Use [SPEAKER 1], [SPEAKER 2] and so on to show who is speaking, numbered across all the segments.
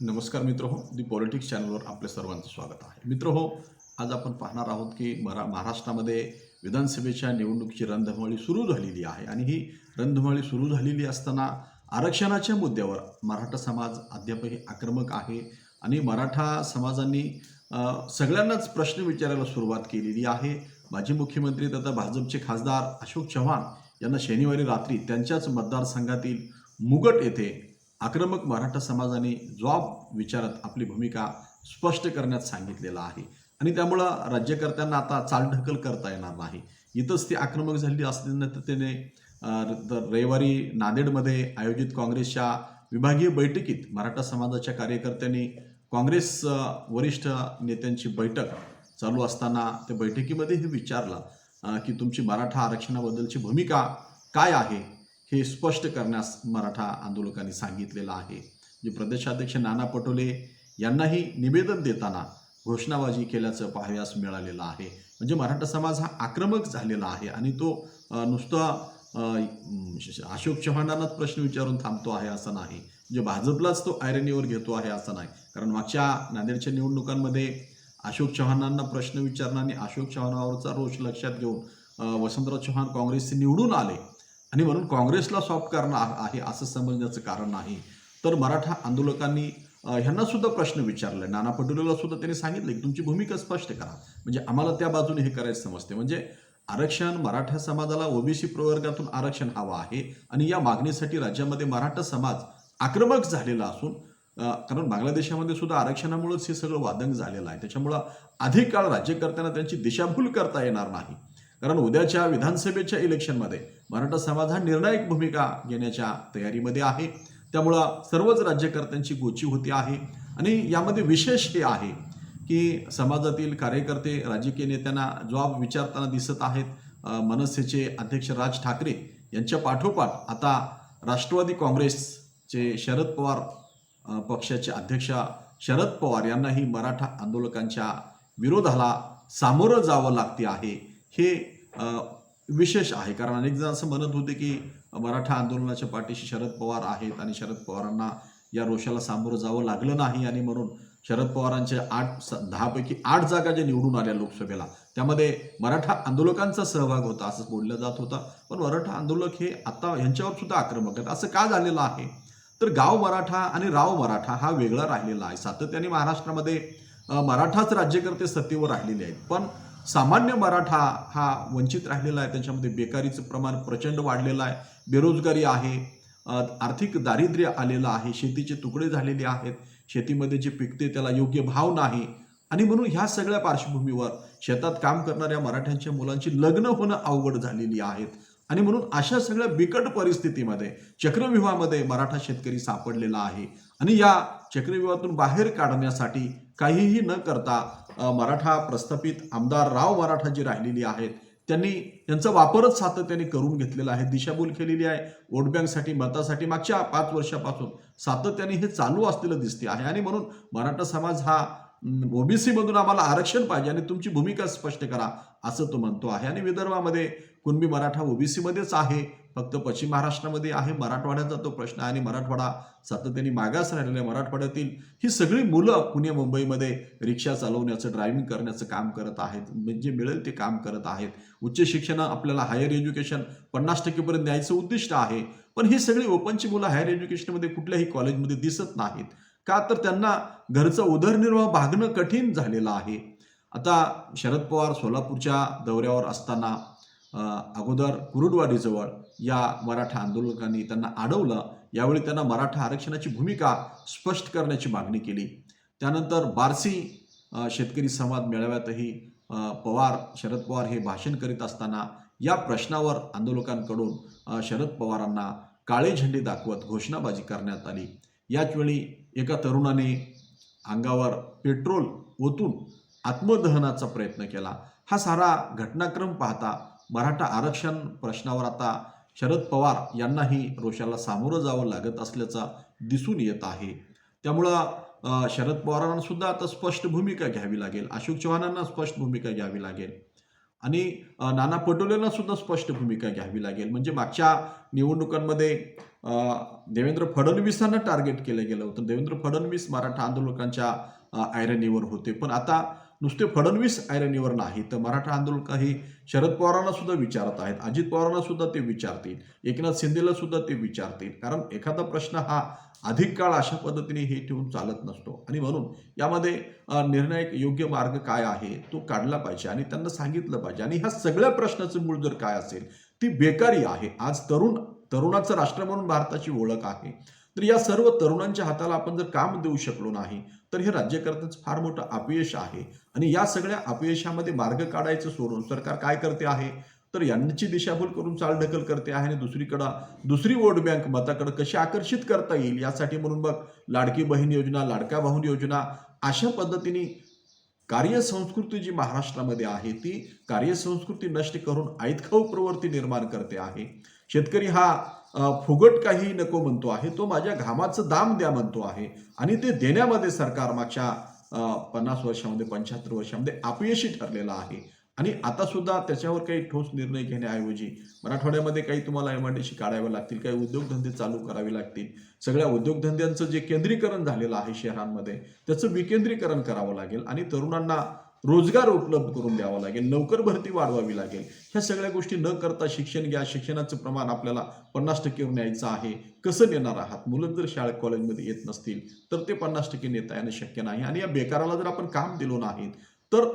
[SPEAKER 1] नमस्कार मित्र हो दी पॉलिटिक्स चॅनलवर आपल्या सर्वांचं स्वागत आहे. मित्र हो आज आपण पाहणार आहोत की मरा महाराष्ट्रामध्ये विधानसभेच्या निवडणुकीची रणधुमाळी सुरू झालेली आहे आणि ही रणधुमाळी सुरू झालेली असताना आरक्षणाच्या मुद्द्यावर मराठा समाज अद्यापही आक्रमक आहे आणि मराठा समाजांनी सगळ्यांनाच प्रश्न विचारायला सुरुवात केलेली आहे. माजी मुख्यमंत्री तथा भाजपचे खासदार अशोक चव्हाण यांना शनिवारी रात्री त्यांच्याच मतदारसंघातील मुगट येथे आक्रमक मराठा समाजाने जॉब विचारत आपली भूमिका स्पष्ट करण्यात सांगितलेलं आहे. आणि त्यामुळं राज्यकर्त्यांना आता चालढकल करता येणार नाही. इथंच ती आक्रमक झाली असल्याने तर त्याने तर रविवारी नांदेडमध्ये आयोजित काँग्रेसच्या विभागीय बैठकीत मराठा समाजाच्या कार्यकर्त्यांनी काँग्रेस वरिष्ठ नेत्यांची बैठक चालू असताना त्या बैठकीमध्ये हे विचारलं की तुमची मराठा आरक्षणाबद्दलची भूमिका काय आहे? हे स्पष्ट करण्यास मराठा आंदोलकांनी सांगितलेलं आहे. जे प्रदेशाध्यक्ष नाना पटोले यांनाही निवेदन देताना घोषणाबाजी केल्याचं पाहाव्यास मिळालेलं आहे. म्हणजे मराठा समाज हा आक्रमक झालेला आहे आणि तो नुसता अशोक चव्हाणांनाच प्रश्न विचारून थांबतो आहे असं नाही. म्हणजे भाजपलाच तो आयरनीवर घेतो आहे असं नाही. कारण मागच्या नांदेडच्या निवडणुकांमध्ये अशोक चव्हाणांना प्रश्न विचारणं आणि अशोक चव्हाणावरचा रोष लक्षात घेऊन वसंतराव चव्हाण काँग्रेसचे निवडून आले. आणि म्हणून काँग्रेसला सॉफ्ट करणं आहे असं समजण्याचं कारण नाही. तर मराठा आंदोलकांनी ह्यांना सुद्धा प्रश्न विचारले. नाना पटोलेला सुद्धा त्यांनी सांगितलं की तुमची भूमिका स्पष्ट करा. म्हणजे आम्हाला त्या बाजूने हे करायचं समजते. म्हणजे आरक्षण मराठा समाजाला ओबीसी प्रवर्गातून आरक्षण हवं आहे आणि या मागणीसाठी राज्यामध्ये मराठा समाज आक्रमक झालेला असून कारण बांगलादेशामध्ये सुद्धा आरक्षणामुळेच हे सगळं वादंग झालेलं आहे. त्याच्यामुळं अधिक काळ राज्यकर्त्यांना त्यांची दिशाभूल करता येणार नाही. कारण उद्याच्या विधानसभेच्या इलेक्शनमध्ये मराठा समाज हा निर्णायक भूमिका घेण्याच्या तयारीमध्ये आहे. त्यामुळं सर्वच राज्यकर्त्यांची गोची होती आहे. आणि यामध्ये विशेष हे आहे की समाजातील कार्यकर्ते राजकीय नेत्यांना जॉब विचारताना दिसत आहेत. मनसेचे अध्यक्ष राज ठाकरे यांच्या पाठोपाठ आता राष्ट्रवादी काँग्रेसचे शरद पवार पक्षाचे अध्यक्ष शरद पवार यांनाही मराठा आंदोलकांच्या विरोधाला सामोरं जावं लागते आहे. हे विशेष आहे. कारण अनेक जण असं म्हणत होते की मराठा आंदोलनाच्या पाठीशी शरद पवार आहेत आणि शरद पवारांना या रोषाला सामोरं जावं लागलं नाही आणि म्हणून शरद पवारांच्या आठ स- दहापैकी आठ जागा ज्या निवडून आल्या लोकसभेला त्यामध्ये मराठा आंदोलकांचा सहभाग होता असं बोललं जात होतं. पण मराठा आंदोलक हे आता ह्यांच्यावर सुद्धा आक्रमक आहेत. असं का झालेलं आहे? तर गाव मराठा आणि राव मराठा हा वेगळा राहिलेला आहे. सातत्याने महाराष्ट्रामध्ये मराठाच राज्यकर्ते सत्तेवर राहिलेले आहेत. पण सामान्य मराठा हा वंचित राहिलेला आहे त्याच्यामध्ये बेकारीचं प्रमाण प्रचंड वाढलेलं आहे बेरोजगारी आहे आर्थिक दारिद्र्य आलेलं आहे शेतीचे तुकडे झालेले आहेत शेतीमध्ये जे पिकते त्याला योग्य भाव नाही. आणि म्हणून ह्या सगळ्या पार्श्वभूमीवर शेतात काम करणाऱ्या मराठ्यांच्या मुलांची लग्न होणं अवघड झालेली आहेत. आणि म्हणून अशा सगळ्या बिकट परिस्थितीमध्ये चक्रव्यूहामध्ये मराठा शेतकरी सापडलेला आहे. आणि या चक्रव्यूहातून बाहेर काढण्यासाठी काहीही न करता मराठा प्रस्थापित आमदार राव मराठा जी राहिलेली आहेत त्यांनी त्यांचा वापरच सातत्याने करून घेतलेला आहे दिशाभूल केलेली आहे. वोट बँकसाठी मतासाठी मागच्या पाच वर्षापासून सातत्याने हे चालू असलेलं दिसते आहे. आणि म्हणून मराठा समाज हा ओबीसीमधून आम्हाला आरक्षण पाहिजे आणि तुमची भूमिका स्पष्ट करा असं तो म्हणतो आहे. आणि विदर्भामध्ये कुणबी मराठा ओबीसीमध्येच आहे फक्त पश्चिम महाराष्ट्रामध्ये आहे मराठवाड्याचा तो प्रश्न आहे आणि मराठवाडा सातत्याने मागास राहिलेला आहे. मराठवाड्यातील ही सगळी मुलं पुणे मुंबईमध्ये रिक्षा चालवण्याचं ड्रायव्हिंग करण्याचं काम करत आहेत. म्हणजे मिळेल ते काम करत आहेत. उच्च शिक्षण आपल्याला हायर एज्युकेशन पन्नास टक्केपर्यंत द्यायचं उद्दिष्ट आहे. पण ही सगळी ओपनची मुलं हायर एज्युकेशनमध्ये कुठल्याही कॉलेजमध्ये दिसत नाहीत. का तर त्यांना घरचा उदरनिर्वाह भागणं कठीण झालेलं आहे. आता शरद पवार सोलापूरच्या दौऱ्यावर असताना अगोदर कुरुडवाडीजवळ या मराठा आंदोलकांनी त्यांना अडवलं यावेळी त्यांना मराठा आरक्षणाची भूमिका स्पष्ट करण्याची मागणी केली. त्यानंतर बारसी शेतकरी संवाद मेळाव्यातही पवार शरद पवार हे भाषण करीत असताना या प्रश्नावर आंदोलकांकडून शरद पवारांना काळे झेंडे दाखवत घोषणाबाजी करण्यात आली. याचवेळी एका तरुणाने अंगावर पेट्रोल ओतून आत्मदहनाचा प्रयत्न केला. हा सारा घटनाक्रम पाहता मराठा आरक्षण प्रश्नावर आता शरद पवार यांनाही रोषाला सामोरं जावं लागत असल्याचा दिसून येत आहे. त्यामुळं शरद पवारांना सुद्धा आता स्पष्ट भूमिका घ्यावी लागेल. अशोक चव्हाणांना स्पष्ट भूमिका घ्यावी लागेल. आणि नाना पटोलेंना सुद्धा स्पष्ट भूमिका घ्यावी लागेल. म्हणजे मागच्या निवडणुकांमध्ये देवेंद्र फडणवीसांना टार्गेट केलं गेलं होतं. देवेंद्र फडणवीस मराठा आंदोलकांच्या आयरनीवर होते. पण आता नुसते फडणवीस आयरणीवर नाही तर मराठा आंदोलक हे शरद पवारांना सुद्धा विचारत आहेत अजित पवारांना सुद्धा ते विचारतील एकनाथ शिंदेला सुद्धा ते विचारतील. कारण एखादा प्रश्न हा अधिक काळ अशा पद्धतीने हे ठेवून चालत नसतो. आणि म्हणून यामध्ये निर्णायक योग्य मार्ग काय आहे तो काढला पाहिजे आणि त्यांना सांगितलं पाहिजे. आणि ह्या सगळ्या प्रश्नाचं मूळ जर काय असेल ती बेकारी आहे. आज तरुण तरुणाचं राष्ट्र म्हणून भारताची ओळख आहे. तर या सर्व तरुणांच्या हाताला आपण जर काम देऊ शकलो नाही तर हे राज्यकर्त्यांचं फार मोठं अपयश आहे. आणि या सगळ्या अपयशामध्ये मार्ग काढायचं सोडून सरकार काय करते आहे? तर यांची दिशाभूल करून चालढकल करते आहे आणि दुसरीकडं दुसरी वोट बँक मताकडे कशी आकर्षित करता येईल यासाठी म्हणून मग लाडकी बहीण योजना लाडका भाऊन योजना अशा पद्धतीने कार्यसंस्कृती जी महाराष्ट्रामध्ये आहे ती कार्यसंस्कृती नष्ट करून ऐतखाऊ प्रवृत्ती निर्माण करते आहे. शेतकरी हा फुगट काही नको म्हणतो आहे तो माझ्या घामाचं दाम द्या म्हणतो आहे. आणि ते देण्यामध्ये सरकार मागच्या पन्नास वर्षामध्ये पंच्याहत्तर वर्षामध्ये अपयशी ठरलेला आहे. आणि आता सुद्धा त्याच्यावर काही ठोस निर्णय घेण्याऐवजी मराठवाड्यामध्ये काही तुम्हाला एम आय काढावे लागतील काही उद्योगधंदे चालू करावे लागतील सगळ्या उद्योगधंद्यांचं जे केंद्रीकरण झालेलं आहे शहरांमध्ये त्याचं विकेंद्रीकरण करावं लागेल. आणि तरुणांना रोजगार उपलब्ध करून द्यावा लागेल नोकर भरती वाढवावी लागेल. ह्या सगळ्या गोष्टी न करता शिक्षण घ्या. शिक्षणाचं प्रमाण आपल्याला पन्नास टक्केवर न्यायचं आहे. कसं नेणार आहात? मुलं जर शाळा कॉलेजमध्ये येत नसतील तर ते पन्नास टक्के नेता येणं शक्य नाही. आणि या बेकाराला जर आपण काम दिलो नाही तर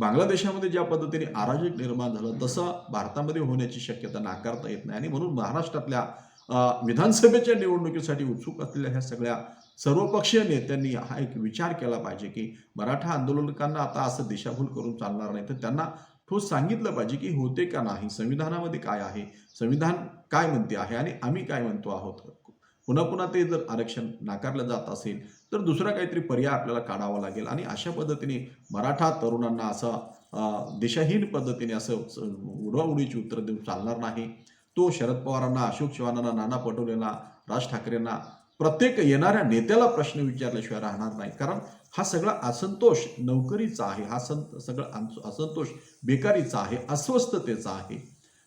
[SPEAKER 1] बांगलादेशामध्ये ज्या पद्धतीने अराजक निर्माण झालं तसं भारतामध्ये होण्याची शक्यता नाकारता येत नाही. आणि म्हणून महाराष्ट्रातल्या विधानसभेच्या निवडणुकीसाठी उत्सुक असलेल्या ह्या सगळ्या सर्वपक्षीय नेत्यांनी हा एक विचार केला पाहिजे की मराठा आंदोलकांना आता असं दिशाभूल करून चालणार नाही. तर त्यांना ठोस सांगितलं पाहिजे की होते का नाही? संविधानामध्ये काय आहे? संविधान काय म्हणते आहे? आणि आम्ही काय म्हणतो आहोत? पुन्हा पुन्हा ते जर आरक्षण नाकारलं जात असेल तर दुसरा काहीतरी पर्याय आपल्याला काढावा लागेल. आणि अशा पद्धतीने मराठा तरुणांना असं दिशाहीन पद्धतीने असं उडवाउडीची उत्तर देऊन चालणार नाही. तो शरद पवारांना अशोक चव्हाणांना नाना पटोलेंना राज ठाकरेंना प्रत्येक येणाऱ्या नेत्याला प्रश्न विचारल्याशिवाय राहणार नाही. कारण हा सगळा असंतोष नोकरीचा आहे हा सं सगळा असंतोष बेकारीचा आहे अस्वस्थतेचा आहे.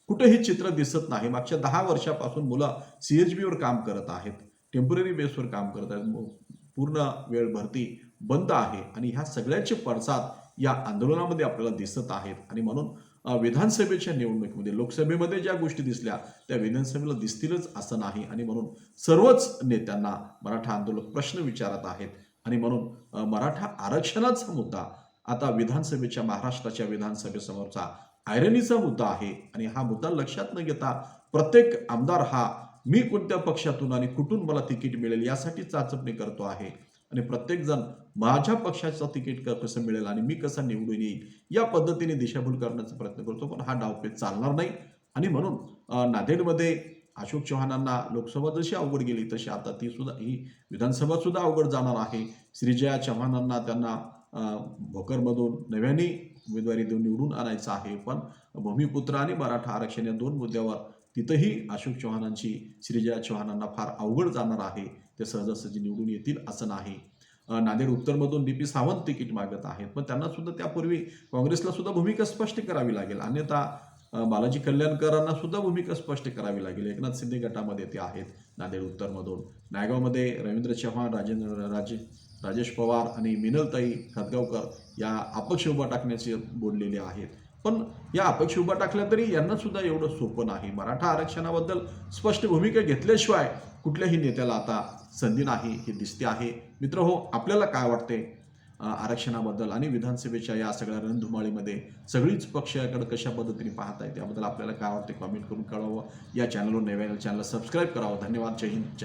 [SPEAKER 1] कुठेही चित्र दिसत नाही. मागच्या दहा वर्षापासून मुलं सी एच बीवर काम करत आहेत टेंपररी बेसवर काम करत आहेत पूर्ण वेळ भरती बंद आहे. आणि ह्या सगळ्याचे पडसाद या आंदोलनामध्ये आपल्याला दिसत आहेत. आणि म्हणून विधानसभेच्या निवडणुकीमध्ये लोकसभेमध्ये ज्या गोष्टी दिसल्या त्या विधानसभेला दिसतीलच असं नाही. आणि म्हणून सर्वच नेत्यांना मराठा आंदोलक प्रश्न विचारत आहेत. आणि म्हणून मराठा आरक्षणाचा मुद्दा आता विधानसभेच्या महाराष्ट्राच्या विधानसभेसमोरचा आयरनीचा मुद्दा आहे. आणि हा मुद्दा लक्षात न घेता प्रत्येक आमदार हा मी कोणत्या पक्षातून आणि कुठून मला तिकीट मिळेल यासाठी चाचपणी करतो आहे. आणि प्रत्येकजण माझ्या पक्षाचं तिकीट कसं मिळेल आणि मी कसा निवडून येईल या पद्धतीने दिशाभूल करण्याचा प्रयत्न करतो. पण हा डावपेच चालणार नाही. आणि म्हणून नांदेडमध्ये अशोक चव्हाणांना लोकसभा जशी अवघड गेली तशी आता ती सुद्धा ही विधानसभा सुद्धा अवघड जाणार आहे. श्रीजया चव्हाणांना त्यांना भोकरमधून नव्याने उमेदवारी देऊन निवडून आणायचं आहे. पण भूमिपुत्र आणि मराठा आरक्षण या दोन मुद्द्यावर तिथंही अशोक चव्हाणांची श्रीजया चव्हाणांना फार अवघड जाणार आहे. ते सहजासहजी निवडून येतील असं नाही. नांदेड उत्तरमधून डी पी सावंत तिकीट मागत आहेत. पण त्यांना सुद्धा त्यापूर्वी काँग्रेसला सुद्धा भूमिका स्पष्ट करावी लागेल. अन्यथा बालाजी कल्याणकरांना सुद्धा भूमिका स्पष्ट करावी लागेल. एकनाथ शिंदे गटामध्ये ते आहेत नांदेड उत्तरमधून. नायगावमध्ये रवींद्र चव्हाण राजेंद्र राजे राजेश पवार आणि मिनलताई खतगावकर या अपक्ष उभा टाकण्याचे बोललेले आहेत. पण या अपेक्षा उभा टाकल्या तरी यांना सुद्धा एवढं सोपं नाही. मराठा आरक्षणाबद्दल स्पष्ट भूमिका घेतल्याशिवाय कुठल्याही नेत्याला आता संधी नाही हे दिसते आहे. मित्र हो आपल्याला काय वाटते? आरक्षणाबद्दल आणि विधानसभेच्या या सगळ्या रणधुमाळीमध्ये सगळीच पक्षाकडे कशा पद्धतीने पाहताय? त्याबद्दल आपल्याला काय वाटते? कमेंट करून कळवावं या चॅनलवर नव्या चॅनलला सबस्क्राईब करावं. धन्यवाद. जय हिंद. जय